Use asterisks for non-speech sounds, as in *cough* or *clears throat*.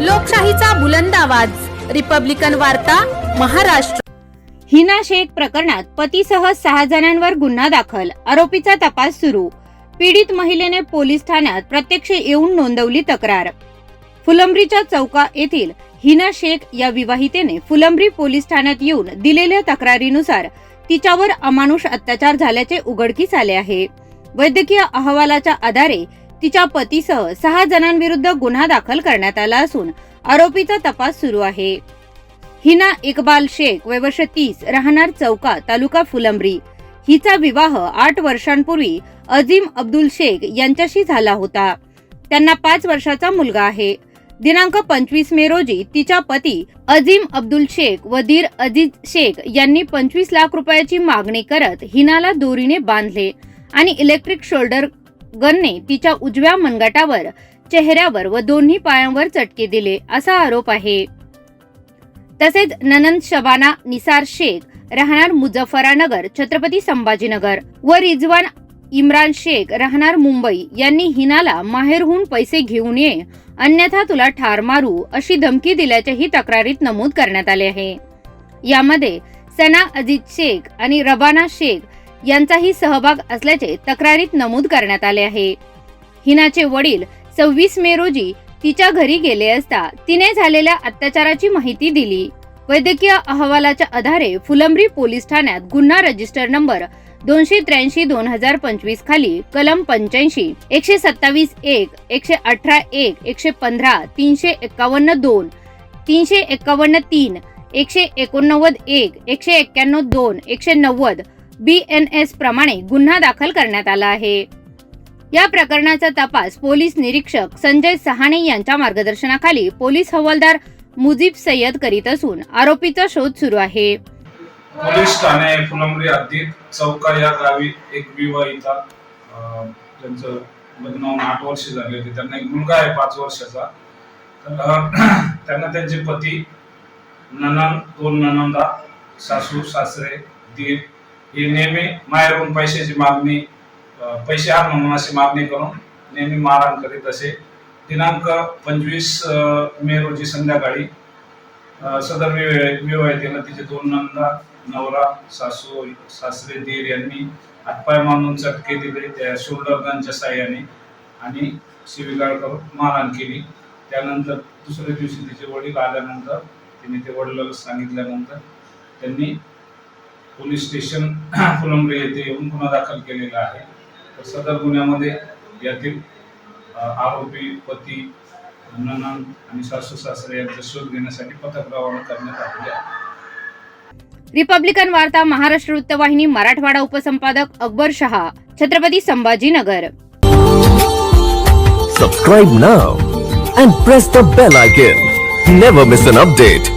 लोकशाहीचा बुलंद आवाज. रिपब्लिकन वार्ता महाराष्ट्र. हिना शेख प्रकरणात पतीसह सहा जणांवर गुन्हा दाखल. आरोपीचा तपास सुरू. पीडित महिलेने पोलीस ठाण्यात प्रत्यक्ष येऊन नोंदवली तक्रार. फुलंब्रीच्या चौका येथील हिना शेख या विवाहितेने फुलंब्री पोलीस ठाण्यात येऊन दिलेल्या तक्रारीनुसार तिच्यावर अमानुष अत्याचार झाल्याचे उघडकीस आले आहे. वैद्यकीय अहवालाच्या आधारे तिच्या पतीसह सहा जणांविरुद्ध गुन्हा दाखल करण्यात आला असून आरोपीचा तपास सुरू आहे. हिना इकबाल शेख वय वर्ष तीस राहणार चौका तालुका फुलंब्री. हिचा विवाह आठ वर्षांपूर्वी अजीम अब्दुल शेख यांच्याशी झाला होता. त्यांना पाच वर्षाचा मुलगा आहे. दिनांक पंचवीस मे रोजी तिच्या पती अजीम अब्दुल शेख व दीर अजीज शेख यांनी पंचवीस लाख रुपयाची मागणी करत हिनाला दोरीने बांधले आणि इलेक्ट्रिक शोल्डर गनने तिच्या उजव्या मनगटावर चेहऱ्यावर व दोन्ही पायांवर चटके दिले असा आरोप आहे. तसेच ननंद शबाना निसार शेख राहणार मुझफ्फरानगर छत्रपती संभाजीनगर व रिजवान इम्रान शेख राहणार मुंबई यांनी हिनाला माहेरहून पैसे घेऊन ये अन्यथा तुला ठार मारू अशी धमकी दिल्याचेही तक्रारीत नमूद करण्यात आले आहे. यामध्ये सना अजित शेख आणि रबाना शेख यांचाही सहभाग असल्याचे तक्रारीत नमूद करण्यात आले आहे. हिनाचे वडील सव्वीस मे रोजी तिच्या घरी गेले असता तिने झालेल्या अत्याचाराची माहिती दिली. वैद्यकीय अहवालाच्या आधारे फुलंब्री पोलीस ठाण्यात गुन्हा रजिस्टर नंबर दोनशे त्र्याऐंशी दोन हजार पंचवीस खाली कलम पंच्याऐंशी एकशे सत्तावीस एक एकशे अठरा एक एकशे पंधरा तीनशे एक्कावन्न दोन तीनशे एक्कावन्न तीन एकशे एकोणनव्वद एक एकशे एक्क्याण्णव दोन एकशे नव्वद बी एन एस प्रमाणे गुन्हा दाखल करण्यात आला आहे. या प्रकरणाचा तपास पोलीस निरीक्षक संजय सहाणे यांच्या मार्गदर्शनाखाली पोलीस हवालदार मुजीब सय्यद करीत असून आरोपीचा शोध सुरू आहे. पोलीस ठाणे फुलंब्री हद्दीत चौका या गावी एक विवाहिता त्यांचं लग्न होऊन आठ वर्ष झाले होते. त्यांना एक मुलगा आहे पाच वर्षाचा. तर त्यांना त्यांचे पती ननंद दोन ननंदा सासू सासरे दीर हे नेहमी माहेरून पैशाची मागणी पैसे आण म्हणून अशी मागणी करून नेहमी मारहाण करीत असे. दिनांक पंचवीस मे रोजी संध्याकाळी सदर विवाह- विवाहितेला तिचे दोन नंदा नवरा सासू सासरे दीर यांनी हातपाय मानून चटके दिले. त्या शोल्डर गनच्या साह्याने आणि शिवीगाळ करून मारहाण केली. त्यानंतर दुसऱ्या दिवशी तिचे वडील आल्यानंतर तिने ते वडिलाला सांगितल्यानंतर त्यांनी पोलीस स्टेशन *clears throat* फुलंब्री येथे येऊन गुन्हा दाखल केलेला आहे तर सदर गुन्ह्यामध्ये यातील आरोपी पती ननंद आणि सासू सासरे यांचा शोध घेण्यासाठी पथक रवाना करण्यात आलेले आहे रिपब्लिकन वार्ता महाराष्ट्र वृत्तवाहिनी मराठवाडा उपसंपादक Akbar Shah Chhatrapati Sambhajinagar Subscribe now and press the bell icon. Never miss an update.